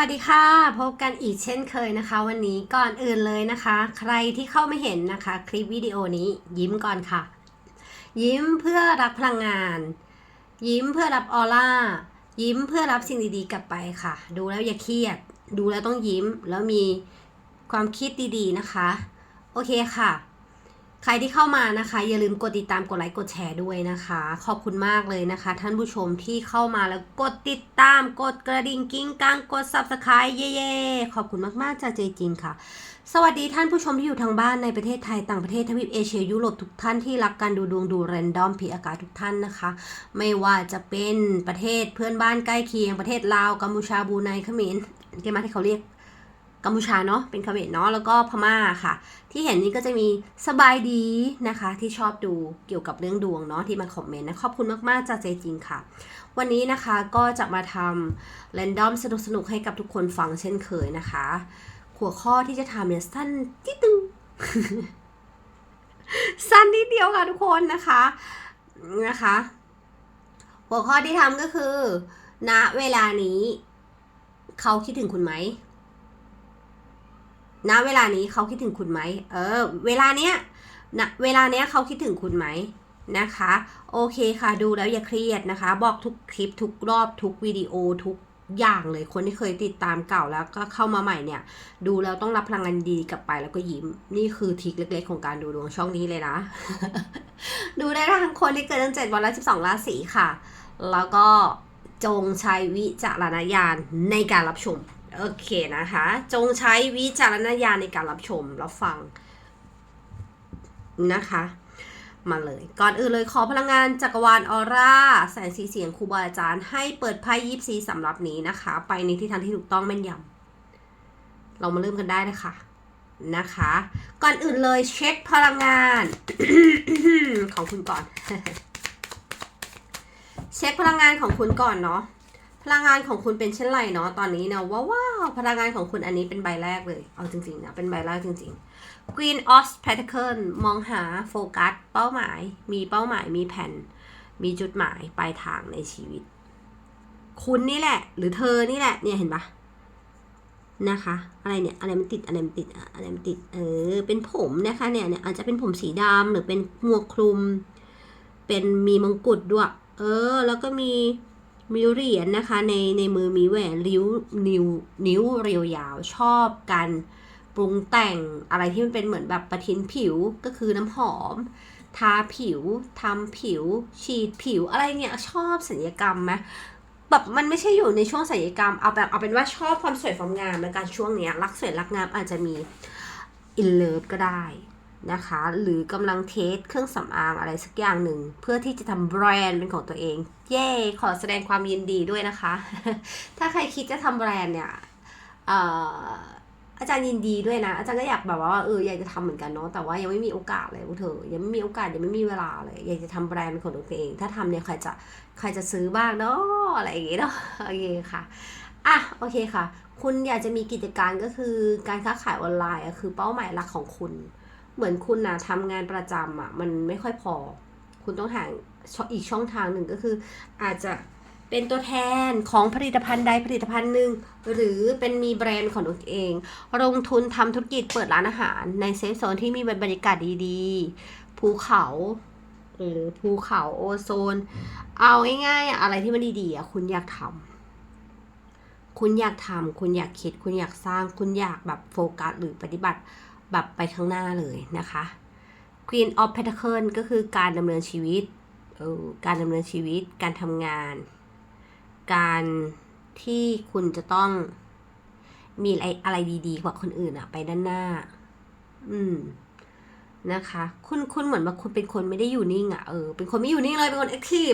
วัสดีค่ะ พบกันอีกเช่นเคยนะคะ วันนี้ก่อนอื่นเลยนะคะ ใครที่เข้าไม่เห็นนะคะ คลิปวิดีโอนี้ยิ้มก่อนค่ะ ยิ้มเพื่อรับพลังงาน ยิ้มเพื่อรับออร่ายิ้มเพื่อรับสิ่งดีๆกลับไปค่ะ ดูแล้วอย่าเครียด ดูแล้วต้องยิ้มแล้วมีความคิดดีๆนะคะ โอเคค่ะ ใครที่เข้ามานะคะ อย่าลืมกดติดตามกดไลค์กดแชร์ด้วยนะคะ ขอบคุณมากเลยนะคะ ท่านผู้ชมที่เข้ามาแล้วกดติดตามกดกระดิ่งกิ้งกังกด subscribe เย่ๆขอบคุณมากๆจากใจจริงค่ะ สวัสดีท่านผู้ชมที่อยู่ทางบ้านในประเทศไทยต่างประเทศทวีปเอเชียยุโรปทุกท่านที่รักการดูดวงดูแรนดอมผีอากาศทุกท่านนะคะ ไม่ว่าจะเป็นประเทศเพื่อนบ้านใกล้เคียงประเทศลาวกัมพูชาบูไนเขมรเกมาที่เขาเรียก กัมพูชาเนาะเป็นเขมรเนาะแล้วก็พม่าค่ะ ที่เห็นนี้ก็จะมีสบายดีนะคะ ที่ชอบดูเกี่ยวกับเรื่องดวงเนาะที่มาคอมเมนต์นะขอบคุณมากๆจากใจจริงค่ะ วันนี้นะคะก็จะมาทำแรนดอมสนุกๆให้กับทุกคนฟังเช่นเคยนะคะ หัวข้อที่จะทำเนี่ยสั้นจิ๊ดตึงสั้นนิดเดียวค่ะทุกคนนะคะนะคะ หัวข้อที่ทำก็คือ ณเวลานี้ เขาคิดถึงคุณไหม ณเวลานี้เขาคิดถึงคุณไหม เออ เวลาเนี้ยณเวลาเนี้ยเขาคิดถึงคุณไหมนะคะ โอเคค่ะ ดูแล้วอย่าเครียดนะคะ บอกทุกคลิปทุกรอบทุกวิดีโอทุกอย่างเลย คนที่เคยติดตามเก่าแล้วก็เข้ามาใหม่เนี่ย ดูแล้วต้องรับพลังงานดีกลับไปแล้วก็ยิ้ม นี่คือทริคเล็กๆ ของการดูดวงช่องนี้เลยนะ ดูได้ทั้งคนที่เกิดตั้งเจ็ดวันและสิบสองราศีค่ะ แล้วก็จงใช้วิจารณญาณในการรับชม โอเคนะคะ จงใช้วิจารณญาณในการรับชมรับฟังนะคะ มาเลย ก่อนอื่นเลยขอพลังงานจักรวาลออร่า แสงสีเสียงครูบาอาจารย์ ให้เปิดไพ่ยิปซีสำหรับนี้นะคะ ไปในทิศทางที่ถูกต้องแม่นยำเรามาเริ่มกันได้เลยค่ะนะคะ ก่อนอื่นเลยเช็คพลังงานของคุณก่อน เช็คพลังงานของคุณก่อนเนาะ พลังงานของคุณเป็นเช่นไรเนาะตอนนี้เนาะว้าวาวพลังงานของคุณอันนี้เป็นใบแรกเลย เอาจริงๆนะเป็นใบแรกจริงๆ Queen of Pentacle มองหาโฟกัส เป้าหมาย มีเป้าหมายมีแผนมีจุดหมายปลายทางในชีวิต คุณนี่แหละ หรือเธอนี่แหละ เนี่ยเห็นปะนะคะ อะไรเนี่ยอะไรมันติดอะไรมันติดอะอะไรมันติดเออเป็นผมนะคะเนี่ยเนี่ยอาจจะเป็นผมสีดำหรือเป็นหมวกคลุม เป็นมีมงกุฎด้วย เออ แล้วก็มี มีเหรียญนะคะในในมือมีแหวนริ้วนิ้วนิ้วเรียวยาวชอบการปรุงแต่งอะไรที่มันเป็นเหมือนแบบประทินผิวก็คือน้ำหอม ทาผิวทำผิว ฉีดผิวอะไรเนี่ยชอบศัลยกรรมไหมแบบมันไม่ใช่อยู่ในช่วงศัลยกรรมเอาแบบเอาเป็นว่าชอบความสวยความงามในการช่วงเนี้ยรักสวยรักงามอาจจะมีอินเลิฟก็ได้นะคะ หรือกำลังเทสเครื่องสำอางอะไรสักอย่างหนึ่ง เพื่อที่จะทำแบรนด์เป็นของตัวเอง เย้ขอแสดงความยินดีด้วยนะคะ ถ้าใครคิดจะทำแบรนด์เนี่ยเอ่ออาจารย์ยินดีด้วยนะ อาจารย์ก็อยากแบบว่าเอออยากจะทำเหมือนกันเนาะแต่ว่ายังไม่มีโอกาสเลยพวกเธอยังไม่มีโอกาสยังไม่มีเวลาเลย อยากจะทำแบรนด์เป็นของตัวเอง ถ้าทำเนี่ยใครจะใครจะซื้อบ้างเนาะอะไรอย่างเงี้ยเนาะโอเคค่ะอะโอเคค่ะ คุณอยากจะมีกิจการก็คือการค้าขายออนไลน์คือเป้าหมายหลักของคุณ เหมือนคุณนะทำงานประจำอะมันไม่ค่อยพอ คุณต้องหาช่องอีกช่องทางหนึ่งก็คือ อาจจะเป็นตัวแทนของผลิตภัณฑ์ใดผลิตภัณฑ์หนึ่งหรือเป็นมีแบรนด์ของตัวเอง ลงทุนทำธุรกิจเปิดร้านอาหาร ในเซฟโซนที่มีบรรยากาศดีๆ ภูเขาหรือภูเขาโอโซน เอาง่ายๆอะอะไรที่มันดีๆอะคุณอยากทำคุณอยากทำคุณอยากคิด คุณอยากสร้าง คุณอยากแบบโฟกัสหรือปฏิบัติแบบไปข้างหน้าเลยนะคะ Queen of Pentacle ก็คือการดำเนินชีวิตออการดำเนินชีวิต การทำงาน การที่คุณจะต้องมีอะไรอะไรดีๆ กว่าคนอื่นอะไปด้านหน้า อืม นะคะ คุณคุณเหมือนว่าคุณเป็นคนไม่ได้อยู่นิ่งอะเออ เป็นคนไม่อยู่นิ่งเลย เป็นคนแอคทีฟ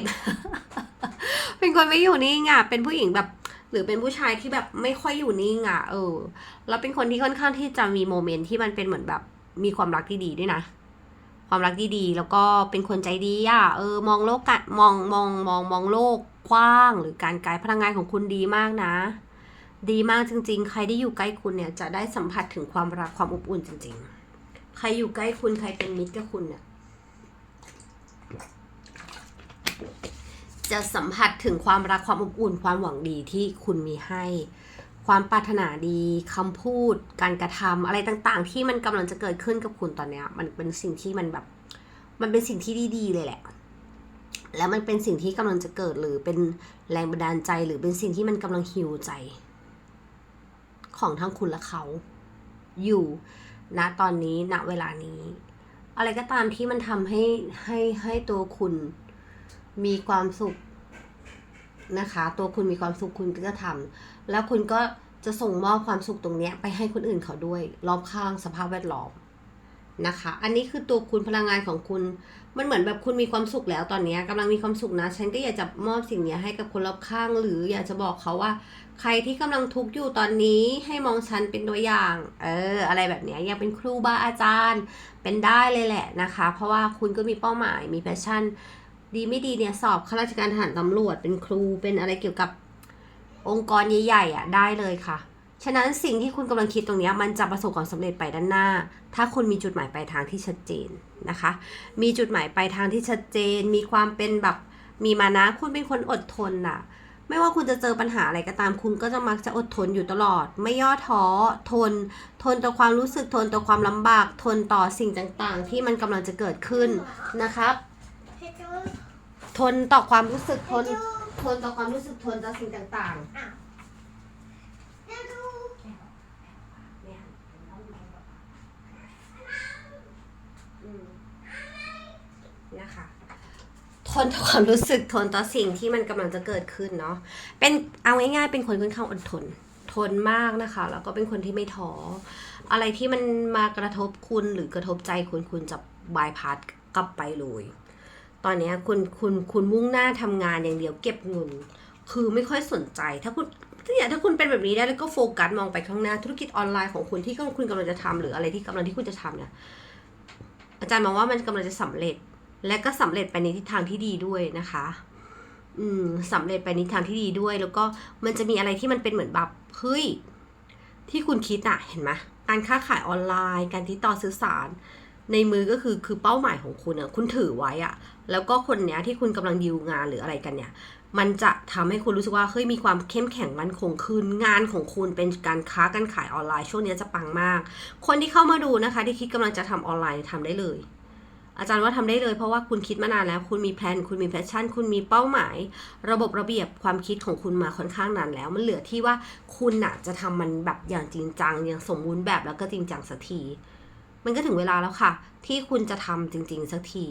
เป็นคนไม่อยู่นิ่งอะเป็นผู้หญิงแบบ หรือเป็นผู้ชายที่แบบไม่ค่อยอยู่นิ่งอะเออ แล้วเป็นคนที่ค่อนข้างที่จะมีโมเมนต์ที่มันเป็นเหมือนแบบ มีความรักที่ดีด้วยนะ ความรักที่ดีแล้วก็เป็นคนใจดีอะ เออ มองโลกกันมองมองมองมองโลกกว้างหรือการไกลพลังงานของคุณดีมากนะ ดีมากจริง ๆ ใครที่อยู่ใกล้คุณเนี่ยจะได้สัมผัสถึงความรักความอบอุ่นจริง ๆ ใครอยู่ใกล้คุณใครเป็นมิตรกับคุณเนี่ยจะสัมผัสถึงความรักความอบอุ่นความหวังดีที่คุณมีให้ ความปรารถนาดีคำพูด การกระทำอะไรต่างๆ ที่มันกำลังจะเกิดขึ้นกับคุณตอนเนี้ย มันเป็นสิ่งที่มันแบบ มันเป็นสิ่งที่ดีๆเลยแหละ แล้วมันเป็นสิ่งที่กำลังจะเกิดหรือเป็นแรงบันดาลใจหรือเป็นสิ่งที่มันกำลังฮิวใจ ของทั้งคุณและเขา อยู่ณตอนนี้ณเวลานี้ อะไรก็ตามที่มันทำให้ให้ให้ตัวคุณมีความสุข นะคะ ตัวคุณมีความสุขคุณก็จะทำแล้วคุณก็จะส่งมอบความสุขตรงเนี้ยไปให้คนอื่นเขาด้วย รอบข้างสภาพแวดล้อมนะคะ อันนี้คือตัวคุณพลังงานของคุณ มันเหมือนแบบคุณมีความสุขแล้วตอนนี้ยกำลังมีความสุขนะ ฉันก็อยากจะมอบสิ่งนี้ให้กับคนรอบข้าง หรืออยากจะบอกเขาว่า ใครที่กำลังทุกข์อยู่ตอนนี้ให้มองฉันเป็นตัวอย่าง เออ อะไรแบบนี้อยากเป็นครูบาอาจารย์ เป็นได้เลยแหละนะคะ เพราะว่าคุณก็มีเป้าหมาย มีแพชชั่น ดีไม่ดีเนี่ยสอบข้าราชการทหารตำรวจเป็นครูเป็นอะไรเกี่ยวกับองค์กรใหญ่ๆอะได้เลยค่ะ ฉะนั้นสิ่งที่คุณกำลังคิดตรงเนี้ยมันจะประสบความสำเร็จไปด้านหน้า ถ้าคุณมีจุดหมายปลายทางที่ชัดเจนนะคะ มีจุดหมายปลายทางที่ชัดเจน มีความเป็นแบบมีมานะคุณเป็นคนอดทนน่ะ ไม่ว่าคุณจะเจอปัญหาอะไรก็ตาม คุณก็จะมักจะอดทนอยู่ตลอด ไม่ย่อท้อทน ทนต่อความรู้สึกทนต่อความลำบาก ทนต่อสิ่งต่างๆ ที่มันกำลังจะเกิดขึ้นนะครับ ทนต่อความรู้สึกทน ทนต่อความรู้สึกทนต่อสิ่งต่างๆเนี่ยอืมนะคะทนต่อความรู้สึกทนต่อสิ่งที่มันกำลังจะเกิดขึ้นเนาะเป็นเอาง่ายๆเป็นคนค่อนข้างอดทน ทนมากนะคะ แล้วก็เป็นคนที่ไม่ท้ออะไรที่มันมากระทบคุณหรือกระทบใจคุณคุณจะบายพาสกลับไปเลย ตอนนี้คุณคุณคุณมุ่งหน้าทำงานอย่างเดียวเก็บเงิน คือไม่ค่อยสนใจ ถ้าคุณเนี่ยถ้าคุณเป็นแบบนี้ได้แล้วก็โฟกัสมองไปข้างหน้าธุรกิจออนไลน์ของคุณที่คุณกำลังจะทำหรืออะไรที่กำลังที่คุณจะทำเนี่ยอาจารย์มองว่ามันกำลังจะสำเร็จ และก็สำเร็จไปในทิศทางที่ดีด้วยนะคะ อืมสำเร็จไปในทิศทางที่ดีด้วย แล้วก็มันจะมีอะไรที่มันเป็นเหมือนแบบเฮ้ยที่คุณคิดอะเห็นไหมการค้าขายออนไลน์ การติดต่อสื่อสาร ในมือก็คือคือเป้าหมายของคุณอะคุณถือไว้อะแล้วก็คนเนี้ยที่คุณกำลังดีลงานหรืออะไรกันเนี่ย มันจะทำให้คุณรู้สึกว่าเฮ้ยมีความเข้มแข็งมั่นคงขึ้นงานของคุณเป็นการค้าการขายออนไลน์ช่วงนี้จะปังมาก คนที่เข้ามาดูนะคะ ที่คิดกำลังจะทำออนไลน์ทำได้เลย อาจารย์ว่าทำได้เลยเพราะว่าคุณคิดมานานแล้ว คุณมีแพลนคุณมีแพชชั่น คุณมีเป้าหมาย ระบบระเบียบความคิดของคุณมาค่อนข้างนานแล้ว มันเหลือที่ว่าคุณน่ะจะทำมันแบบอย่างจริงจังอย่างสมบูรณ์แบบแล้วก็จริงจังสักที มันก็ถึงเวลาแล้วค่ะ ที่คุณจะทำจริง ๆ สักที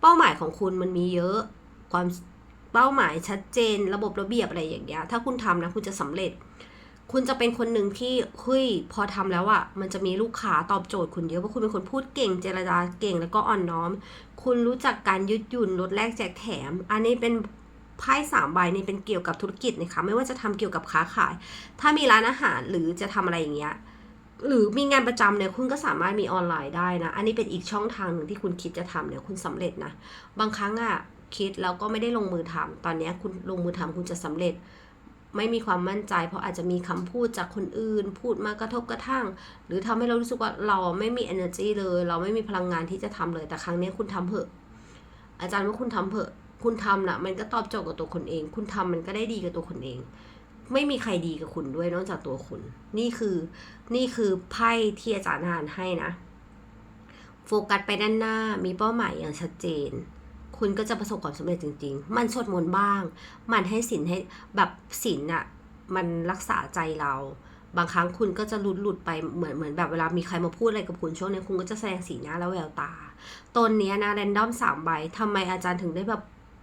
เป้าหมายของคุณมันมีเยอะ ความเป้าหมายชัดเจน ระบบระเบียบอะไรอย่างเงี้ยถ้าคุณทำนะคุณจะสำเร็จ คุณจะเป็นคนหนึ่งที่เฮ้ยพอทำแล้วอะ่ะมันจะมีลูกค้าตอบโจทย์คุณเยอะเพราะคุณเป็นคนพูดเก่งเจรจาเก่งแล้วก็อ่อนน้อม คุณรู้จักการยืดหยุ่นลดแลกแจกแถม อันนี้เป็นไพ่สามใบนี่เป็นเกี่ยวกับธุรกิจนะคะไม่ว่าจะทำเกี่ยวกับค้าขาย ถ้ามีร้านอาหารหรือจะทำอะไรอย่างเงี้ย หรือมีงานประจำเนี่ยคุณก็สามารถมีออนไลน์ได้นะ อันนี้เป็นอีกช่องทางหนึ่งที่คุณคิดจะทำเนี่ยคุณสำเร็จนะ บางครั้งอะคิดแล้วก็ไม่ได้ลงมือทำตอนนี้คุณลงมือทำคุณจะสำเร็จ ไม่มีความมั่นใจ เพราะอาจจะมีคำพูดจากคนอื่น พูดมากระทบกระทั่ง หรือทำให้เรารู้สึกว่าเราไม่มี energy เลย เราไม่มีพลังงานที่จะทำเลย แต่ครั้งนี้คุณทำเถอะ อาจารย์ว่าคุณทำเถอะ คุณทำนะมันก็ตอบโจทย์กับตัวคนเอง คุณทำมันก็ได้ดีกับตัวคนเอง ไม่มีใครดีกับคุณด้วยนอกจากตัวคุณ นี่คือนี่คือไพ่ที่อาจารย์อ่านให้นะ โฟกัสไปด้านหน้ามีเป้าหมายอย่างชัดเจน คุณก็จะประสบความสำเร็จจริง ๆ มันสวดมนต์บ้าง มันให้สินให้แบบสินอะมันรักษาใจเรา บางครั้งคุณก็จะหลุดหลุดไปเหมือนเหมือนแบบเวลามีใครมาพูดอะไรกับคุณช่วงนี้คุณก็จะแสดงสีหน้าและแววตาตนเนี้ยนะแรนดอมสามใบทำไมอาจารย์ถึงได้แบบ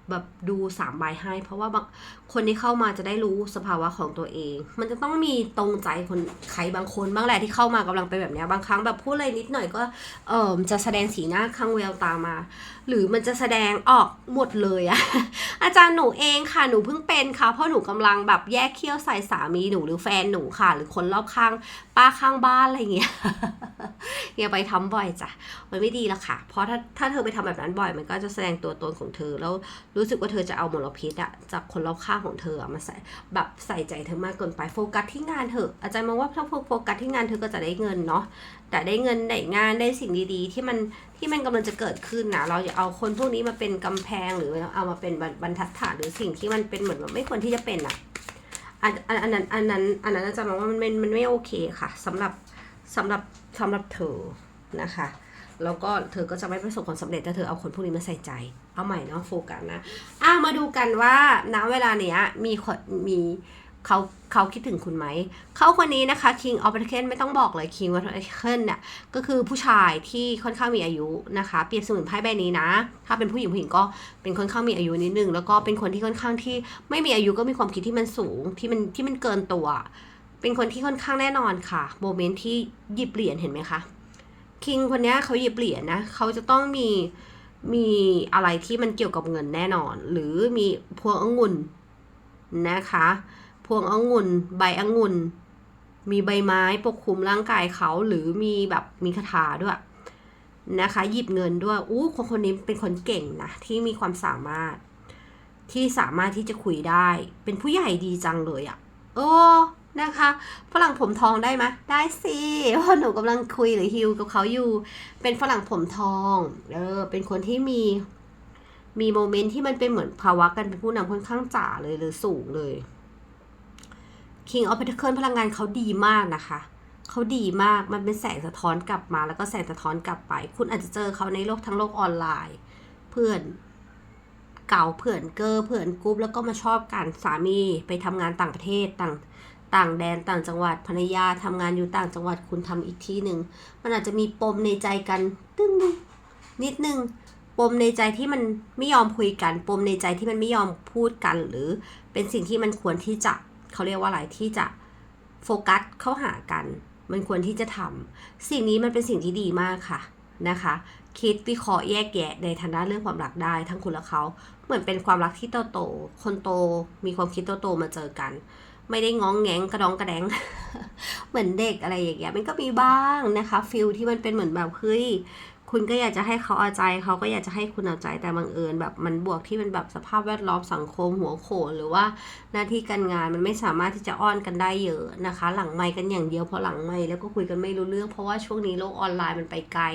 แบบดูสามใบให้ เพราะว่าบางคนที่เข้ามาจะได้รู้สภาวะของตัวเอง มันจะต้องมีตรงใจคนใครบางคนบ้างแหละที่เข้ามากำลังเป็นแบบนี้บางครั้งแบบพูดอะไรนิดหน่อยก็เออจะแสดงสีหน้าข้างแววตามา หรือมันจะแสดงออกหมดเลยอะอาจารย์หนูเองค่ะหนูเพิ่งเป็นค่ะเพราะหนูกำลังแบบแยกเขี้ยวใส่สามีหนูหรือแฟนหนูค่ะ หรือคนรอบข้าง ป้าข้างบ้านอะไรเงี้ยอย่าไปทำบ่อยจ้ะมันไม่ดีแล้วค่ะ เพราะถ้าถ้าเธอไปทำแบบนั้นบ่อย มันก็จะแสดงตัวตนของเธอ แล้วรู้สึกว่าเธอจะเอามลพิษอะจากคนรอบข้างของเธอมาใส่แบบใส่ใจเธอมากเกินไปโฟกัสที่งานเถอะอาจารย์มองว่าถ้าโฟกัสที่งานเธอก็จะได้เงินเนาะแต่ได้เงินได้งานได้สิ่งดีๆ ที่มันที่มันกำลังจะเกิดขึ้นนะเราอย่าเอาคนพวกนี้มาเป็นกำแพงหรือเอามาเป็นบรรทัดฐานหรือสิ่งที่มันเป็นเหมือนแบบไม่ควรที่จะเป็นอะ อันอันอันนั้นอันนั้นอันนั้นอาจารย์มองว่ามันมันมันไม่โอเคค่ะสำหรับสำหรับสำหรับเธอนะคะแล้วก็เธอก็จะไม่ประสบความสำเร็จถ้าเธอเอาคนพวกนี้มาใส่ใจ เอาใหม่เนาะโฟกัสนะอ้ามาดูกันว่าณเวลาเนี้ยมีคนมี เขาเขาคิดถึงคุณไหม เขาคนนี้นะคะ King of Pentacles ไม่ต้องบอกเลย King of Pentacles เนี่ยก็คือผู้ชายที่ค่อนข้างมีอายุนะคะ เปรียบเสมือนไพ่ใบนี้นะ ถ้าเป็นผู้หญิงผู้หญิงก็เป็นค่อนข้างมีอายุนิดนึง แล้วก็เป็นคนที่ค่อนข้างที่ไม่มีอายุก็มีความคิดที่มันสูงที่มันที่มันเกินตัว เป็นคนที่ค่อนข้างแน่นอนค่ะโมเมนต์ที่หยิบเหรียญเห็นไหมคะคิงคนนี้เขาหยิบเหรียญนะเขาจะต้องมีมีอะไรที่มันเกี่ยวกับเงินแน่นอน หรือมีพวงองุ่นนะคะ พวงองุ่น ใบองุ่น มีใบไม้ปกคลุมร่างกายเขาหรือมีแบบมีคาถาด้วยนะคะ หยิบเงินด้วยอู้คนคนนี้เป็นคนเก่งนะที่มีความสามารถ ที่สามารถที่จะคุยได้ เป็นผู้ใหญ่ดีจังเลยอะ่ะ โอ้นะคะฝรั่งผมทองได้ไหมได้สิเพราะหนูกำลังคุยหรือฮิวกับเขาอยู่ เป็นฝรั่งผมทองเออเป็นคนที่มีมีโมเมนต์ที่มันเป็นเหมือนภาวะกันเป็นผู้นำค่อนข้างจ๋าเลยหรือสูงเลย King of Pentacle พลังงานเขาดีมากนะคะเขาดีมาก มันเป็นแสงสะท้อนกลับมา แล้วก็แสงสะท้อนกลับไป คุณอาจจะเจอเขาในโลกทั้งโลกออนไลน์ เพื่อนเก่าเพื่อนเกอร์เพื่อนกรุ๊ปแล้วก็มาชอบกันสามีไปทำงานต่างประเทศต่างต่างแดนต่างจังหวัดภรรยาทำงานอยู่ต่างจังหวัดคุณทำอีกที่หนึ่งมันอาจจะมีปมในใจกันตึ้งนิดนึงปมในใจที่มันไม่ยอมคุยกัน ปมในใจที่มันไม่ยอมพูดกัน หรือเป็นสิ่งที่มันควรที่จะ เขาเรียกว่าอะไรที่จะโฟกัสเข้าหากัน มันควรที่จะทำสิ่งนี้มันเป็นสิ่งที่ดีมากค่ะนะคะ คิดวิเคราะห์แยกแยะในทางด้านเรื่องความรักได้ ทั้งคุณและเขาเหมือนเป็นความรักที่โตโตๆคนโตมีความคิดโตโตๆมาเจอกัน ไม่ได้ง้องแงงกระดองกระแดง เหมือนเด็กอะไรอย่างเงี้ยมันก็มีบ้างนะคะฟิลที่มันเป็นเหมือนแบบเฮ้ย คุณก็อยากจะให้เขาเอาใจเขาก็อยากจะให้คุณเอาใจแต่บังเอิญแบบมันบวกที่มันแบบสภาพแวดล้อมสังคมหัวโขนหรือว่าหน้าที่การงานมันไม่สามารถที่จะอ้อนกันได้เยอะนะคะ หลังไม่กันอย่างเดียวพอหลังไม่แล้วก็คุยกันไม่รู้เรื่อง เพราะว่าช่วงนี้โลกออนไลน์มันไปไกล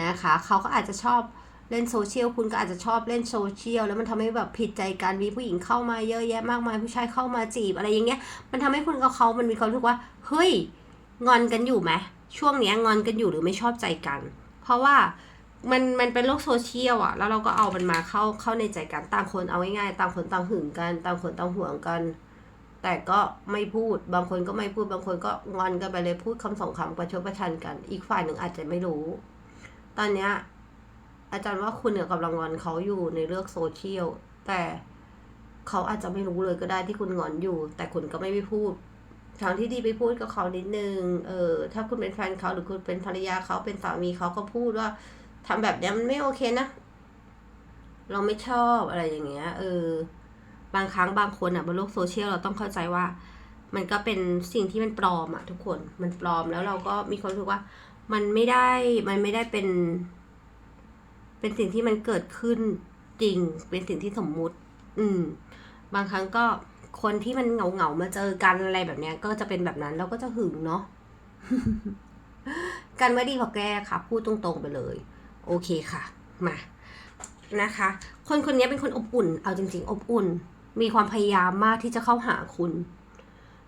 นะคะเขาก็อาจจะชอบเล่นโซเชียลคุณก็อาจจะชอบเล่นโซเชียลแล้วมันทำให้แบบผิดใจกันมีผู้หญิงเข้ามาเยอะแยะมากมายผู้ชายเข้ามาจีบอะไรอย่างเงี้ย มันทำให้คุณกับเขามันมีความรู้สึกว่าเฮ้ยงอนกันอยู่ไหมช่วงเนี้ยงอนกันอยู่หรือไม่ชอบใจกัน เพราะว่ามันมันเป็นโลกโซเชียลอะแล้วเราก็เอามันมาเข้าเข้าในใจกันต่างคนเอาง่ายๆต่างคนต่างหึงกันต่างคนต่างห่วงกัน แต่ก็ไม่พูดบางคนก็ไม่พูดบางคนก็งอนกันไปเลยพูดคำสองคำประชดประชันกัน อีกฝ่ายหนึ่งอาจจะไม่รู้ ตอนเนี้ยอาจารย์ว่าคุณเนี่ยกำลังงอนเขาอยู่ในเรื่องโซเชียลแต่เขาอาจจะไม่รู้เลยก็ได้ที่คุณงอนอยู่ แต่คุณก็ไม่ไปพูด ทางที่ดีไปพูดกับเขานิดนึง เออ ถ้าคุณเป็นแฟนเขาหรือคุณเป็นภรรยาเขาเป็นสามีเขาก็พูดว่าทำแบบเนี้ยมันไม่โอเคนะ เราไม่ชอบอะไรอย่างเงี้ย เออ บางครั้งบางคนอะบนโลกโซเชียลเราต้องเข้าใจว่า มันก็เป็นสิ่งที่มันปลอมอะ ทุกคน มันปลอมแล้วเราก็มีความรู้สึกว่า มันไม่ได้ มันไม่ได้เป็น เป็นสิ่งที่มันเกิดขึ้นจริง เป็นสิ่งที่สมมุติ อืม บางครั้งก็ คนที่มันเหงาเหงามาเจอกันอะไรแบบเนี้ย ก็จะเป็นแบบนั้นเราก็จะหึงเนาะกันไม่ดีพอแก้ค่ะ พูดตรงๆไปเลย โอเคค่ะ มานะคะ คนคนนี้เป็นคนอบอุ่น เอาจริง ๆ อบอุ่น มีความพยายามมากที่จะเข้าหาคุณ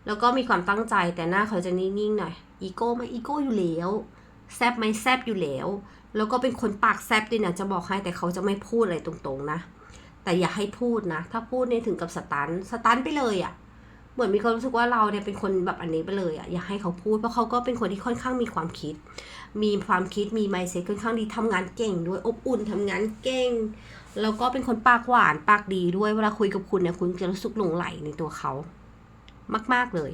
แล้วก็มีความตั้งใจแต่หน้าเขาจะนิ่งๆหน่อยอีโก้ไหมอีโก้อยู่แล้วแซบไหมแซบอยู่แล้ว แล้วก็เป็นคนปากแซบด้วยนะจะบอกให้แต่เขาจะไม่พูดอะไรตรงๆนะ แต่อย่าให้พูดนะ ถ้าพูดเนี่ยถึงกับสตันสตันไปเลยอะ่ะ เหมือนมีความรู้สึกว่าเราเนี่ยเป็นคนแบบอันนี้ไปเลยอะ่ะ อย่าให้เขาพูดเพราะเขาก็เป็นคนที่ค่อนข้างมีความคิด มีความคิดมีไมเซ็ตค่อนข้างดีทำงานเก่ง ด้วยอบอุ่นทำงานเก่ง แล้วก็เป็นคนปากหวานปากดีด้วยเวลาคุยกับคุณเนี่ยคุณจะรู้สึกหลงไหลในตัวเขา มาก ๆเลย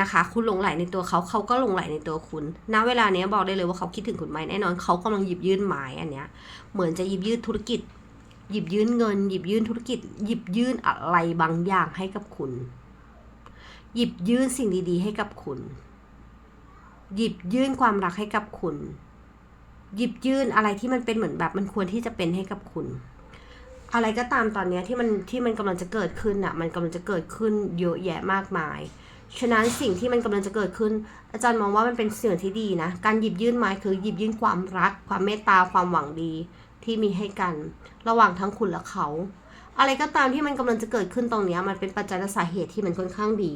นะคะ คุณหลงไหลในตัวเขาเขาก็หลงไหลในตัวคุณ ณ เวลาเนี้ยบอกได้เลยว่าเขาคิดถึงคุณไหมแน่นอนเขากำลังหยิบยื่นหมายอันเนี้ย เหมือนจะหยิบยื่นธุรกิจ หยิบยื่นเงิน หยิบยื่นธุรกิจ หยิบยื่นอะไรบางอย่างให้กับคุณ หยิบยื่นสิ่งดีๆ ให้กับคุณ หยิบยื่นความรักให้กับคุณ หยิบยื่นอะไรที่มันเป็นเหมือนแบบมันควรที่จะเป็นให้กับคุณ อะไรก็ตามตอนนี้ที่มันที่มันกำลังจะเกิดขึ้นอะ มันกำลังจะเกิดขึ้นเยอะแยะมากมายฉะนั้นสิ่งที่มันกำลังจะเกิดขึ้น อาจารย์มองว่ามันเป็นสิ่งที่ดีนะ การหยิบยื่นไม้คือหยิบยื่นความรัก ความเมตตาความหวังดี ที่มีให้กัน ระหว่างทั้งคุณและเขา อะไรก็ตามที่มันกำลังจะเกิดขึ้นตรงนี้มันเป็นปัจจัยและสาเหตุที่มันค่อนข้างดี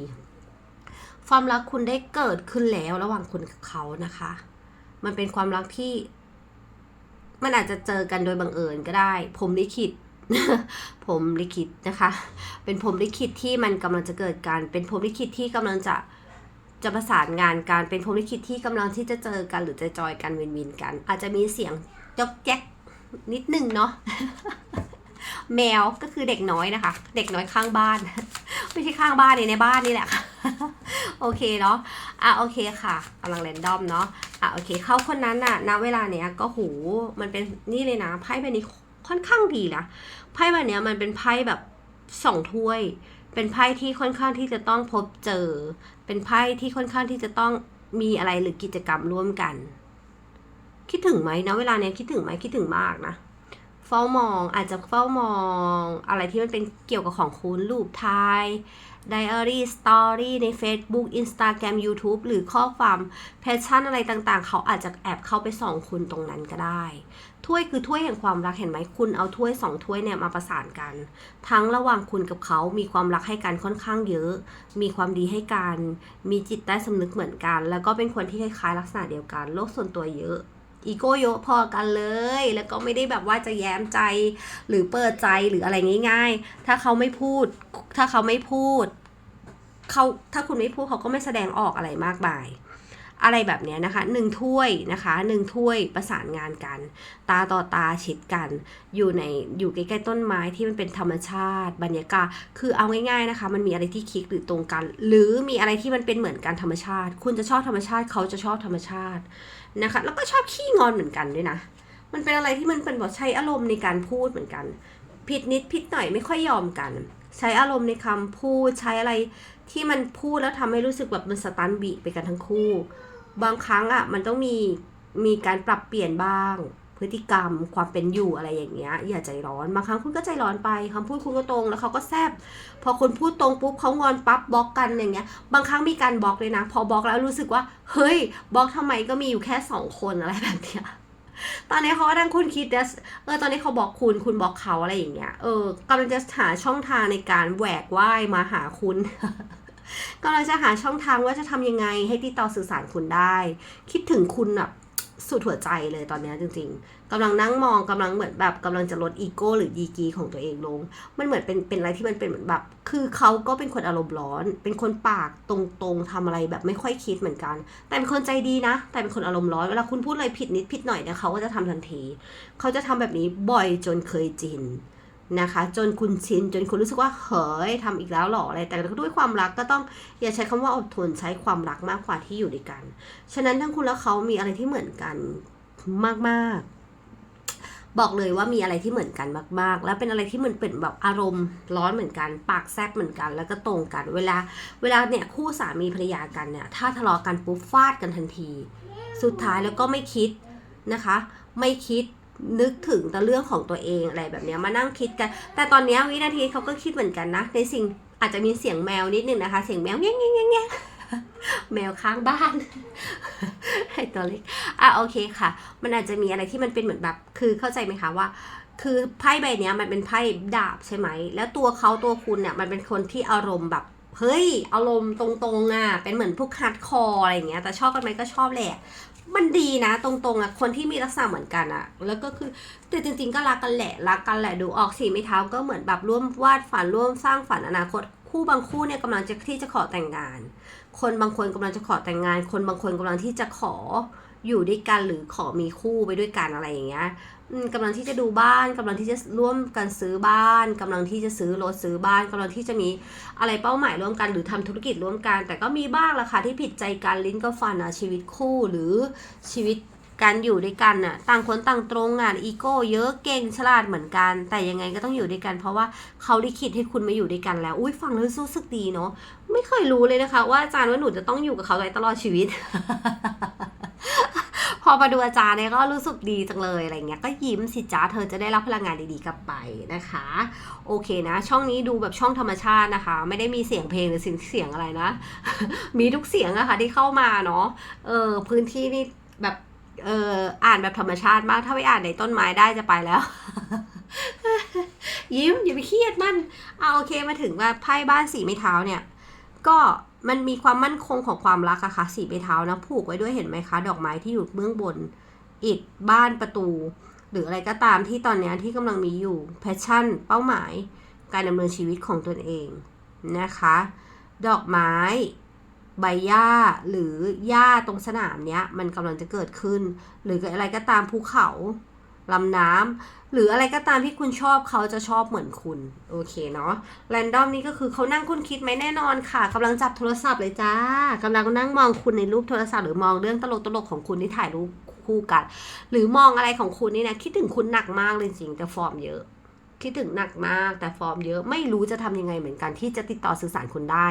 ความรักคุณได้เกิดขึ้นแล้วระหว่างคุณกับเขานะคะ มันเป็นความรักที่ มันอาจจะเจอกันโดยบังเอิญก็ได้ ผมลิขิตผมลิขิตนะคะ เป็นผมลิขิตที่มันกำลังจะเกิดการ เป็นผมลิขิตที่กำลังจะจะประสานงานกัน เป็นผมลิขิตที่กำลังที่จะเจอกันหรือจะจอยกันวินวินกัน อาจจะมีเสียงจอกแจ๊ก นิดนึงเนาะแมวก็คือเด็กน้อยนะคะ เด็กน้อยข้างบ้าน ไม่ใช่ข้างบ้านนี่ในบ้านนี่แหละค่ะ โอเคเนาะอะโอเคค่ะกำลังเรนดอมเนาะอะโอเค เขาคนนั้นน่ะณเวลาเนี้ยก็หูมันเป็นนี่เลยนะไพ่ใบนี้ค่อนข้างดีนะไพ่ใบเนี้ยมันเป็นไพ่แบบสองถ้วย เป็นไพ่ที่ค่อนข้างที่จะต้องพบเจอ เป็นไพ่ที่ค่อนข้างที่จะต้องมีอะไรหรือกิจกรรมร่วมกัน คิดถึงไหมนะเวลาเนี้ยคิดถึงไหมคิดถึงมากนะเฝ้ามองอาจจะเฝ้ามองอะไรที่มันเป็นเกี่ยวกับของคุณรูปถ่ายไดอารี่สตอรี่ใน Facebook Instagram YouTube หรือข้อความแพชชั่นอะไรต่างๆ เขาอาจจะแอบเข้าไปส่องคุณตรงนั้นก็ได้ ถ้วยคือถ้วยแห่งความรักเห็นไหมคุณเอาถ้วยสองถ้วยเนี่ยมาประสานกัน ทั้งระหว่างคุณกับเขามีความรักให้กันค่อนข้างเยอะ มีความดีให้กัน มีจิตใต้สำนึกเหมือนกัน แล้วก็เป็นคนที่คล้ายๆ ลักษณะเดียวกัน โลกส่วนตัวเยอะ อีโก้เยอะพอกันเลย แล้วก็ไม่ได้แบบว่าจะแย้มใจหรือเปิดใจหรืออะไรง่าย ๆ ถ้าเขาไม่พูด ถ้าเขาไม่พูดเขาถ้าคุณไม่พูดเขาก็ไม่แสดงออกอะไรมากมาย อะไรแบบนี้นะคะหนึ่งถ้วยนะคะหนึ่งถ้วยประสานงานกัน ตาต่อตาชิดกัน อยู่ในอยู่ใกล้ๆต้นไม้ที่มันเป็นธรรมชาติ บรรยากาศคือเอาง่ายๆนะคะ มันมีอะไรที่คลิกหรือตรงกัน หรือมีอะไรที่มันเป็นเหมือนกันธรรมชาติ คุณจะชอบธรรมชาติเขาจะชอบธรรมชาติ นะคะ แล้วก็ชอบขี้งอนเหมือนกันด้วยนะ มันเป็นอะไรที่มันเป็นแบบใช้อารมณ์ในการพูดเหมือนกัน ผิดนิดผิดหน่อยไม่ค่อยยอมกัน ใช้อารมณ์ในคำพูดใช้อะไรที่มันพูดแล้วทำให้รู้สึกแบบมันสตันบีไปกันทั้งคู่ บางครั้งอะมันต้องมีมีการปรับเปลี่ยนบ้าง พฤติกรรมความเป็นอยู่อะไรอย่างเงี้ยอย่าใจร้อนบางครั้งคุณก็ใจร้อนไปคำพูดคุณก็ตรง แล้วเขาก็แซบพอคนพูดตรงปุ๊บเขางอนปั๊บบล็อกกันอย่างเงี้ย บางครั้งมีการบล็อกเลยนะ พอบล็อกแล้วรู้สึกว่า เฮ้ยบล็อกทำไมก็มีอยู่แค่สองคนอะไรแบบเนี้ยตอนนี้เขาก็ดังคุณคิดนะเออตอนนี้เขาบอกคุณคุณบอกเขาอะไรอย่างเงี้ยเออกำลังจะหาช่องทางในการแหวกว่ายมาหาคุณกำลังจะหาช่องทางว่าจะทำยังไงให้ติดต่อสื่อสารคุณได้ คิดถึงคุณแบบ สุดหัวใจเลยตอนนี้จริง ๆกำลังนั่งมองกำลังเหมือนแบบกำลังจะลดอีโก้หรือดีกีของตัวเองลง มันเหมือนเป็นเป็นอะไรที่มันเป็นเหมือนแบบ คือเขาก็เป็นคนอารมณ์ร้อน เป็นคนปากตรงๆทำอะไรแบบไม่ค่อยคิดเหมือนกัน แต่เป็นคนใจดีนะ แต่เป็นคนอารมณ์ร้อนเวลาคุณพูดอะไรผิดนิดผิดหน่อยเนี่ยเขาก็จะทำทันที เขาจะทำแบบนี้บ่อยจนเคยจิน นะคะ จนคุณชินจนคุณรู้สึกว่าเฮ้ยทำอีกแล้วหรออะไรแต่ด้วยความรักก็ต้องอย่าใช้คำว่าอดทนใช้ความรักมากกว่าที่อยู่ด้วยกัน ฉะนั้นทั้งคุณและเขามีอะไรที่เหมือนกันมากๆ บอกเลยว่ามีอะไรที่เหมือนกันมาก ๆ แล้วเป็นอะไรที่เหมือนเป็นแบบอารมณ์ร้อนเหมือนกัน ปากแซบเหมือนกัน แล้วก็ตรงกัน เวลาเวลาเนี่ยคู่สามีภรรยากันเนี่ยถ้าทะเลาะกันปุ๊บฟาดกันทันที สุดท้ายแล้วก็ไม่คิดนะคะ ไม่คิด นึกถึงแต่เรื่องของตัวเองอะไรแบบนี้มานั่งคิดกัน แต่ตอนนี้วินาทีเขาก็คิดเหมือนกันนะ ในสิ่งอาจจะมีเสียงแมวนิดนึงนะคะ เสียงแมวแง่แง่แง่แง่แมวข้างบ้านไอตัวเล็กอะโอเคค่ะ มันอาจจะมีอะไรที่มันเป็นเหมือนแบบ คือเข้าใจไหมคะว่า คือไพ่ใบเนี้ยมันเป็นไพ่ดาบใช่ไหม แล้วตัวเขาตัวคุณเนี่ยมันเป็นคนที่อารมณ์แบบเฮ้ยอารมณ์ตรงๆอะเป็นเหมือนพวกฮาร์ดคอร์อะไรอย่างเงี้ยแต่ชอบกันไหมก็ชอบแหละ มันดีนะ ตรงๆอะคนที่มีลักษณะเหมือนกันอะ แล้วก็คือแต่จริง ๆ ก็รักกันแหละรักกันแหละดูออกสีไม่เท้าก็เหมือนแบบร่วมวาดฝันร่วมสร้างฝันอนาคต คู่บางคู่เนี่ยกำลังจะที่จะขอแต่งงาน คนบางคนกำลังจะขอแต่งงาน คนบางคนกำลังที่จะขอ อยู่ด้วยกันหรือขอมีคู่ไปด้วยกันอะไรอย่างเงี้ยกำลังที่จะดูบ้านกำลังที่จะร่วมกันซื้อบ้านกำลังที่จะซื้อรถซื้อบ้านกำลังที่จะมีอะไรเป้าหมายร่วมกัน หรือทำธุรกิจร่วมกัน แต่ก็มีบ้างละค่ะที่ผิดใจกันลิ้นก็ฟันอะชีวิตคู่หรือชีวิต การอยู่ด้วยกันน่ะ ต่างคนต่างตรงงานอีโก้เยอะเก่งฉลาดเหมือนกัน แต่ยังไงก็ต้องอยู่ด้วยกัน เพราะว่าเขาลิขิตให้คุณมาอยู่ด้วยกันแล้ว อุ้ยฟังแล้วรู้สึกดีเนาะไม่เคยรู้เลยนะคะ ว่าอาจารย์ว่าหนูจะต้องอยู่กับเขาไปตลอดชีวิต พอมาดูอาจารย์เนี่ยก็รู้สึกดีจังเลยอะไรเงี้ยก็ยิ้มสิจ้าเธอจะได้รับพลังงานดีๆกลับไปนะคะ โอเคนะ ช่องนี้ดูแบบช่องธรรมชาตินะคะ ไม่ได้มีเสียงเพลงหรือเสียงเสียงอะไรนะ มีทุกเสียงอะค่ะที่เข้ามาเนาะเออพื้นที่นี่แบบ เอออ่านแบบธรรมชาติมาก ถ้าไปอ่านในต้นไม้ได้จะไปแล้ว ยิ้มอย่าไปเครียดมันเอาโอเคมาถึงว่าไพ่บ้านสีไม้เท้าเนี่ย ก็มันมีความมั่นคงของความรักอะค่ะสีไม้เท้านะผูกไว้ด้วยเห็นไหมคะ ดอกไม้ที่อยู่เบื้องบนอิฐบ้านประตู หรืออะไรก็ตามที่ตอนนี้ที่กำลังมีอยู่แพชชั่น เป้าหมาย การดำเนินชีวิตของตนเองนะคะ ดอกไม้ ใบหญ้าหรือหญ้าตรงสนามเนี้ยมันกำลังจะเกิดขึ้น หรืออะไรก็ตามภูเขาลำน้ำหรืออะไรก็ตามที่คุณชอบเขาจะชอบเหมือนคุณ โอเคเนาะแรนดอมนี่ก็คือเขานั่งคุณคิดไหมแน่นอนค่ะกำลังจับโทรศัพท์เลยจ้ากำลังนั่งมองคุณในรูปโทรศัพท์หรือมองเรื่องตลกตลกของคุณที่ถ่ายรูปคู่กัน หรือมองอะไรของคุณนี่นะคิดถึงคุณหนักมากเลยจริงแต่ฟอร์มเยอะ คิดถึงหนักมากแต่ฟอร์มเยอะไม่รู้จะทำยังไงเหมือนกันที่จะติดต่อสื่อสารคุณได้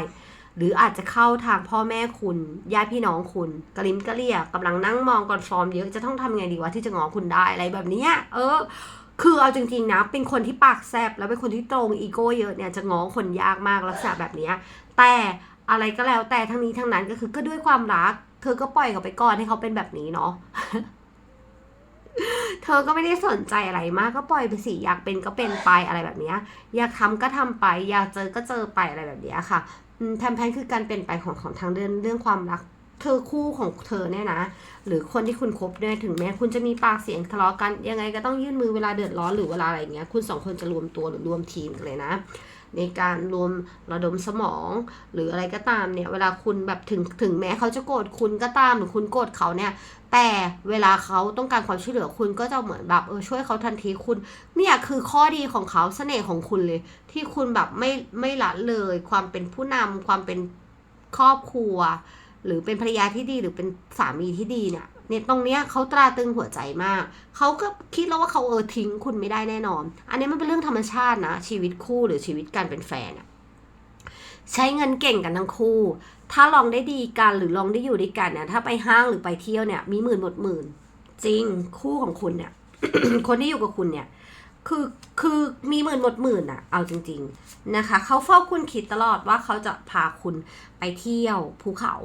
หรืออาจจะเข้าทางพ่อแม่คุณญาติพี่น้องคุณกระลิมกระเลียกำลังนั่งมองก่อนฟอร์มเยอะจะต้องทำไงดีวะที่จะงอคุณได้อะไรแบบนี้เออ คือเอาจริงๆนะ เป็นคนที่ปากแซบแล้วเป็นคนที่ตรงอีโก้เยอะเนี่ยจะง้อคนยากมากลักษณะแบบนี้แต่อะไรก็แล้วแต่ทั้งนี้ทั้งนั้นก็คือก็ด้วยความรัก เธอก็ปล่อยเขาไปก่อนให้เขาเป็นแบบนี้เนาะเธอก็ไม่ได้สนใจอะไรมากก็ปล่อยไปสิอยากเป็นก็เป็นไปอะไรแบบนี้อยากทำก็ทำไป อยากเจอก็เจอไปอะไรแบบนี้ค่ะ แทมแพนคือการเปลี่ยนไปของของทางเรื่องเรื่องความรักเธอคู่ของเธอเนี่ยนะ หรือคนที่คุณคบเนี่ยถึงแม้คุณจะมีปากเสียงทะเลาะกัน ยังไงก็ต้องยื่นมือเวลาเดือดร้อนหรือเวลาอะไรเงี้ยคุณสองคนจะรวมตัวหรือรวมทีมกันเลยนะ ในการรวมระดมสมอง หรืออะไรก็ตามเนี่ย เวลาคุณแบบถึงถึงแม้เขาจะโกรธคุณก็ตามหรือคุณโกรธเขาเนี่ย แต่เวลาเขาต้องการความช่วยเหลือคุณก็จะเหมือนแบบเออช่วยเขาทันทีคุณ เนี่ยคือข้อดีของเขาเสน่ห์ของคุณเลย ที่คุณแบบไม่ไม่ละเลย ความเป็นผู้นำความเป็นครอบครัว หรือเป็นภรรยาที่ดีหรือเป็นสามีที่ดีเนี่ยเนี่ยตรงเนี้ยเขาตราตรึงหัวใจมาก เขาก็คิดแล้วว่าเขาเออทิ้งคุณไม่ได้แน่นอน อันนี้มันเป็นเรื่องธรรมชาตินะชีวิตคู่หรือชีวิตการเป็นแฟนอะ ใช้เงินเก่งกันทั้งคู่ ถ้าลองได้ดีกันหรือลองได้อยู่ด้วยกันเนี่ย ถ้าไปห้างหรือไปเที่ยวเนี่ย มีหมื่นหมดหมื่น จริงคู่ของคุณเนี่ย คนที่อยู่กับคุณเนี่ย คือคือมีหมื่นหมดหมื่นอะเอาจริง ๆนะคะ เขาเฝ้าคุณคิดตลอดว่าเขาจะพาคุณไปเที่ยวภูเขา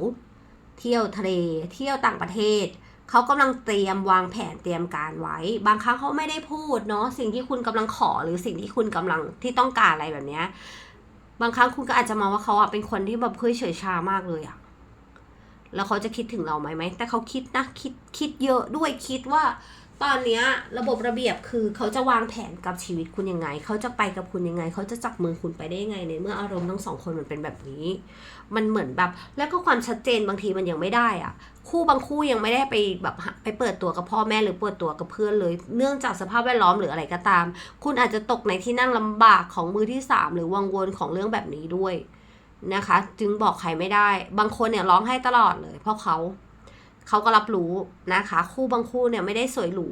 เที่ยวทะเล เที่ยวต่างประเทศเขากำลังเตรียมวางแผนเตรียมการไว้ บางครั้งเขาไม่ได้พูดเนาะสิ่งที่คุณกำลังขอหรือสิ่งที่คุณกำลังที่ต้องการอะไรแบบเนี้ย บางครั้งคุณก็อาจจะมองว่าเขาอะเป็นคนที่แบบเฮ้ยเฉยชามากเลยอะ แล้วเขาจะคิดถึงเราไหมไหม แต่เขาคิดนะ คิดคิดเยอะด้วยคิดว่า ตอนเนี้ยระบบระเบียบคือเขาจะวางแผนกับชีวิตคุณยังไง เขาจะไปกับคุณยังไง เขาจะจับมือคุณไปได้ยังไงในเมื่ออารมณ์ทั้งสองคนมันเป็นแบบนี้ มันเหมือนแบบ แล้วก็ความชัดเจนบางทีมันยังไม่ได้อะคู่บางคู่ยังไม่ได้ไปแบบไปเปิดตัวกับพ่อแม่หรือเปิดตัวกับเพื่อนเลย เนื่องจากสภาพแวดล้อมหรืออะไรก็ตาม คุณอาจจะตกในที่นั่งลำบากของมือที่สามหรือวังวนของเรื่องแบบนี้ด้วยนะคะ จึงบอกใครไม่ได้ บางคนเนี่ยร้องไห้ตลอดเลย เพราะเขา เขาก็รับรู้นะคะ คู่บางคู่เนี่ยไม่ได้สวยหรู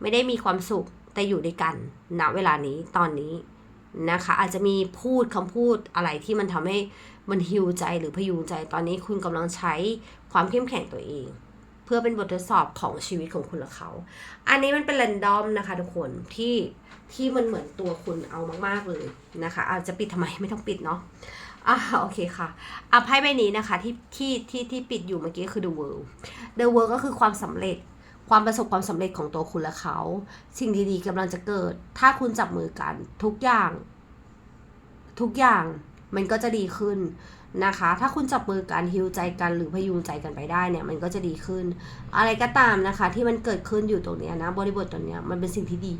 ไม่ได้มีความสุขแต่อยู่ด้วยกันณเวลานี้ตอนนี้นะคะ อาจจะมีพูดคำพูดอะไรที่มันทำให้มันฮิวใจหรือพยุงใจตอนนี้คุณกำลังใช้ความเข้มแข็งตัวเอง เพื่อเป็นบททดสอบของชีวิตของคุณและเขา อันนี้มันเป็นแรนดอมนะคะทุกคนที่ที่มันเหมือนตัวคุณเอามากๆเลยนะคะ อาจจะปิดทำไมไม่ต้องปิดเนาะ อ่าโอเคค่ะอะไพ่ใบนี้นะคะที่ที่ที่ที่ปิดอยู่เมื่อกี้คือ the world the world ก็คือความสำเร็จความประสบความสำเร็จของตัวคุณและเขา สิ่งดีๆกำลังจะเกิด ถ้าคุณจับมือกันทุกอย่าง ทุกอย่างมันก็จะดีขึ้นนะคะ ถ้าคุณจับมือกันฮิวใจกันหรือพยุงใจกันไปได้เนี่ย มันก็จะดีขึ้น อะไรก็ตามนะคะ ที่มันเกิดขึ้นอยู่ตรงนี้นะ บริบทตรงนี้มันเป็นสิ่งที่ดี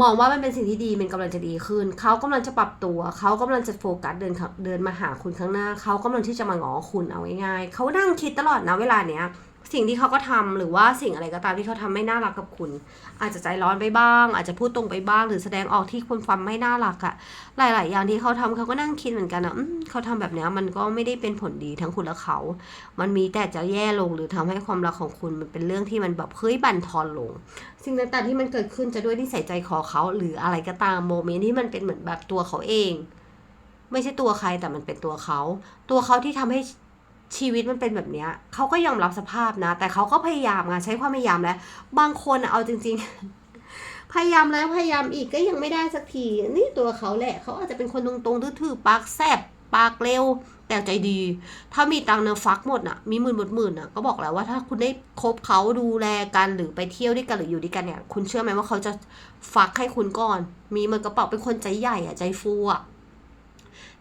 มองว่ามันเป็นสิ่งที่ดีมันกำลังจะดีขึ้น เขากำลังจะปรับตัว เขากำลังจะโฟกัสเดินเดินมาหาคุณข้างหน้า เขากำลังที่จะมาง้อคุณเอาง่ายๆเขานั่งคิดตลอดนะเวลาเนี้ย สิ่งที่เขาก็ทำหรือว่าสิ่งอะไรก็ตามที่เขาทำไม่น่ารักกับคุณ อาจจะใจร้อนไปบ้าง อาจจะพูดตรงไปบ้าง หรือแสดงออกที่คนฟังไม่น่ารักอะหลาย ๆ อย่างที่เขาทำเขาก็นั่งคิดเหมือนกันนะเขาทำแบบนี้มันก็ไม่ได้เป็นผลดีทั้งคุณและเขา มันมีแต่จะแย่ลงหรือทำให้ความรักของคุณมันเป็นเรื่องที่มันแบบเฮ้ยบั่นทอนลง สิ่งต่าง ๆ ที่มันเกิดขึ้นจะด้วยนิสัยใจคอเขา หรืออะไรก็ตามโมเมนต์ที่มันเป็นเหมือนแบบตัวเขาเอง ไม่ใช่ตัวใครแต่มันเป็นตัวเขา ตัวเขาที่ทำให้ ชีวิตมันเป็นแบบเนี้ยเขาก็ยอมรับสภาพนะ แต่เขาก็พยายามไงใช้ความพยายามแล้ว บางคนเอาจริง ๆ พยายามแล้วพยายามอีกก็ยังไม่ได้สักที นี่ตัวเขาแหละเขาอาจจะเป็นคนตรงๆทื่อๆปากแซบปากเร็ว แต่ใจดี ถ้ามีตังเนอฟักหมดน่ะ มีหมื่นหมดหมื่นน่ะก็บอกแล้วว่าถ้าคุณได้คบเขาดูแลกันหรือไปเที่ยวด้วยกันหรืออยู่ด้วยกันเนี่ย คุณเชื่อไหมว่าเขาจะฟักให้คุณก่อน มีเหมือนกระเป๋าเป็นคนใจใหญ่อะใจฟูอะ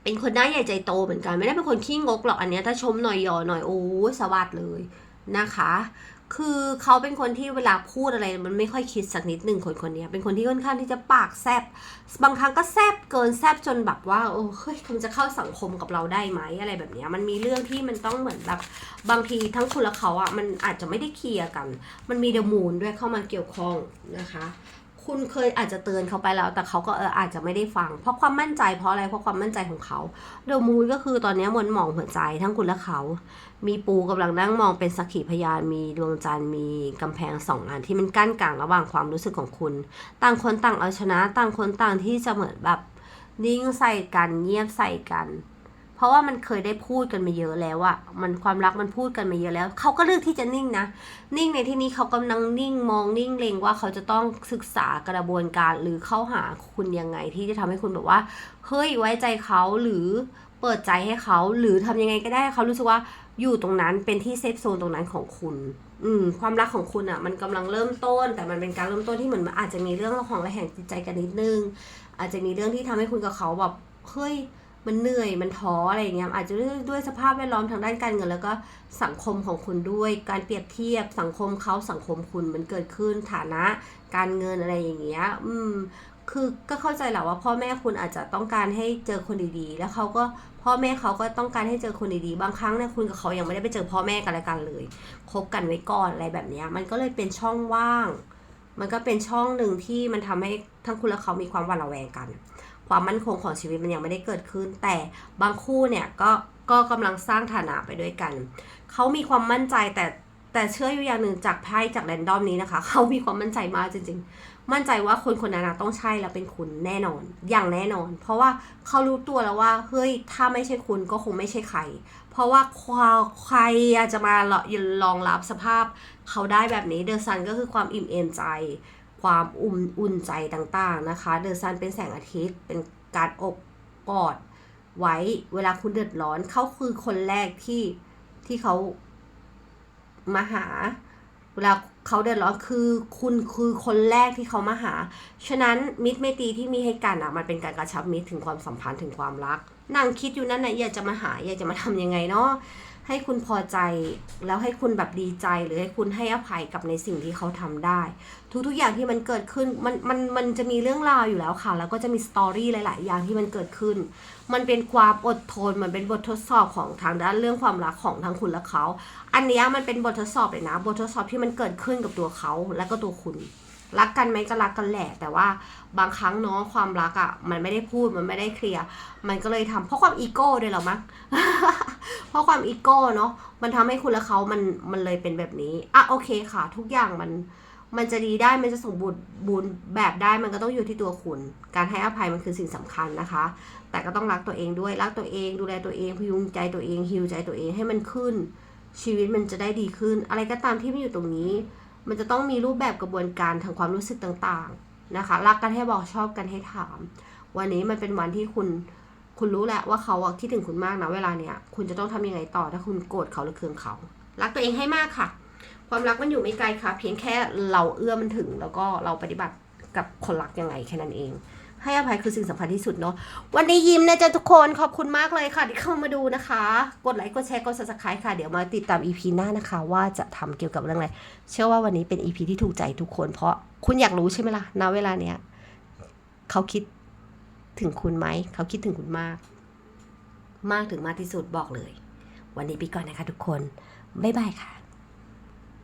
เป็นคนหน้าใหญ่ใจโตเหมือนกัน ไม่ได้เป็นคนขี้งกหรอกอันเนี้ยถ้าชมหน่อยยอหน่อยโอ้สวัสดเลยนะคะ คือเขาเป็นคนที่เวลาพูดอะไรมันไม่ค่อยคิดสักนิดหนึ่งคนคนนี้เป็นคนที่ค่อนข้างที่จะปากแซบบางครั้งก็แซบเกินแซบจนแบบว่าโอ้เฮ้ยมันจะเข้าสังคมกับเราได้ไหมอะไรแบบเนี้ยมันมีเรื่องที่มันต้องเหมือนแบบบางทีทั้งคุณและเขาอะมันอาจจะไม่ได้เคลียร์กัน มันมีเดอะมูนด้วยเข้ามาเกี่ยวข้องนะคะ คุณเคยอาจจะเตือนเขาไปแล้ว แต่เขาก็เอออาจจะไม่ได้ฟัง เพราะความมั่นใจเพราะอะไรเพราะความมั่นใจของเขาเดอะมูนก็คือตอนนี้ยมนมองหัวใจทั้งคุณและเขา มีปูกำลังนั่งมองเป็นสักขีพยานมีดวงจันทร์มีกำแพงสองอันที่มันกั้นกลางระหว่างความรู้สึกของคุณ ต่างคนต่างเอาชนะ ต่างคนต่างที่จะเหมือนแบบนิ่งใส่กันเงียบใส่กัน ราะว่ามันเคยได้พูดกันมาเยอะแล้วอะมันความรักมันพูดกันมาเยอะแล้ว เขาก็เลือกที่จะนิ่งนะ นิ่งในที่นี้เขากำลังนิ่งมองนิ่งเลงว่าเขาจะต้องศึกษากระบวนการหรือเข้าหาคุณยังไงที่จะทำให้คุณแบบว่า เฮ้ยไว้ใจเขาหรือเปิดใจให้เขาหรือทำยังไงก็ได้เขารู้สึกว่าอยู่ตรงนั้นเป็นที่เซฟโซนตรงนั้นของคุณ อืม ความรักของคุณอะ มันกำลังเริ่มต้น แต่มันเป็นการเริ่มต้นที่เหมือนอาจจะมีเรื่องของระแหงจิตใจกันนิดนึง อาจจะมีเรื่องที่ทำให้คุณกับเขาแบบเฮ้ย มันเหนื่อยมันท้ออะไรเงี้ยอาจจะด้วยสภาพแวดล้อมทางด้านการเงิน แล้วก็สังคมของคุณด้วย การเปรียบเทียบสังคมเขาสังคมคุณมันเกิดขึ้นฐานะ การเงินอะไรอย่างเงี้ยอืมคือก็เข้าใจแหละว่าพ่อแม่คุณอาจจะต้องการให้เจอคนดีๆ แล้วเขาก็พ่อแม่เขาก็ต้องการให้เจอคนดีๆ บางครั้งเนี่ยคุณกับเขายังไม่ได้ไปเจอพ่อแม่กันละกันเลย คบกันไว้ก่อนอะไรแบบเนี้ยมันก็เลยเป็นช่องว่าง มันก็เป็นช่องหนึ่งที่มันทำให้ทั้งคุณและเขามีความหวาดระแวงกัน ความมั่นคงของชีวิตมันยังไม่ได้เกิดขึ้น แต่บางคู่เนี่ยก็ก็กำลังสร้างฐานะไปด้วยกัน เขามีความมั่นใจแต่แต่เชื่ออยู่อย่างหนึ่งจากไพ่จากแรนดอมนี้นะคะ เขามีความมั่นใจมากจริง ๆ มั่นใจว่าคนคนนั้นต้องใช่แล้วเป็นคุณแน่นอน อย่างแน่นอน เพราะว่าเขารู้ตัวแล้วว่าเฮ้ยถ้าไม่ใช่คุณก็คงไม่ใช่ใคร เพราะว่าใครจะมารองรับสภาพเขาได้แบบนี้เดอะซันก็คือความอิ่มเอมใจ ความอุ่นอุ่นใจต่างๆนะคะ เดอะซันเป็นแสงอาทิตย์ เป็นการอบกอดไว้เวลาคุณเดือดร้อนเขาคือคนแรกที่ที่เขามาหา เวลาเขาเดือดร้อนคือคุณคือคนแรกที่เขามาหา ฉะนั้นมิตรไมตรีที่มีให้กันอะมันเป็นการกระชับมิตรถึงความสัมพันธ์ถึงความรักนั่งคิดอยู่นั่นนะอยากจะมาหาอยากจะมาทำยังไงเนาะ ให้คุณพอใจ แล้วให้คุณแบบดีใจหรือให้คุณให้อภัยกับในสิ่งที่เขาทำได้ ทุกๆอย่างที่มันเกิดขึ้นมันมันมันจะมีเรื่องราวอยู่แล้วค่ะ แล้วก็จะมีสตอรี่หลาย ๆ อย่างที่มันเกิดขึ้น มันเป็นความอดทนมันเป็นบททดสอบของทางด้านเรื่องความรักของทั้งคุณและเขา อันนี้มันเป็นบททดสอบเลยนะ บททดสอบที่มันเกิดขึ้นกับตัวเขาและก็ตัวคุณ รักกันไหมก็รักกันแหละ แต่ว่าบางครั้งเนาะความรักอะ่ะ มันไม่ได้พูดมันไม่ได้เคลียร์มันก็เลยทำเพราะความอีโก้ด้วยหรอมั้งเพราะความอีโก้เนาะมันทำให้คุณและเขามันมันเลยเป็นแบบนี้อะโอเคค่ะ ทุกอย่างมันมันจะดีได้มันจะสมบูรณ์บูรณ์แบบได้มันก็ต้องอยู่ที่ตัวคุณ การให้อภัยมันคือสิ่งสำคัญนะคะ แต่ก็ต้องรักตัวเองด้วยรักตัวเองดูแลตัวเองพยุงใจตัวเองฮิวใจตัวเองให้มันขึ้น ชีวิตมันจะได้ดีขึ้น อะไรก็ตามที่ไมันอยู่ตรงนี้ มันจะต้องมีรูปแบบกระบวนการทางความรู้สึกต่างๆนะคะ รักกันให้บอกชอบกันให้ถาม วันนี้มันเป็นวันที่คุณคุณรู้แหละว่าเขาคิดถึงคุณมากนะเวลาเนี้ยคุณจะต้องทำยังไงต่อถ้าคุณโกรธเขาหรือเคืองเขา รักตัวเองให้มากค่ะ ความรักมันอยู่ไม่ไกลค่ะ เพียงแค่เราเอื้อมมันถึง แล้วก็เราปฏิบัติกับคนรักยังไงแค่นั้นเอง ให้อภัยคือสิ่งสำคัญที่สุดเนาะวันนี้ยิ้มนะจ๊ะทุกคนขอบคุณมากเลยค่ะ ที่เข้ามาดูนะคะ กดไลค์กดแชร์กด subscribe ค่ะ เดี๋ยวมาติดตาม EP หน้านะคะ ว่าจะทำเกี่ยวกับเรื่องอะไร เชื่อว่าวันนี้เป็น EP ที่ถูกใจทุกคน เพราะคุณอยากรู้ใช่ไหมล่ะณเวลาเนี้ยเขาคิดถึงคุณไหม เขาคิดถึงคุณมาก มากถึงมากที่สุดบอกเลย วันนี้ไปก่อนนะคะทุกคน บ๊ายบายค่ะ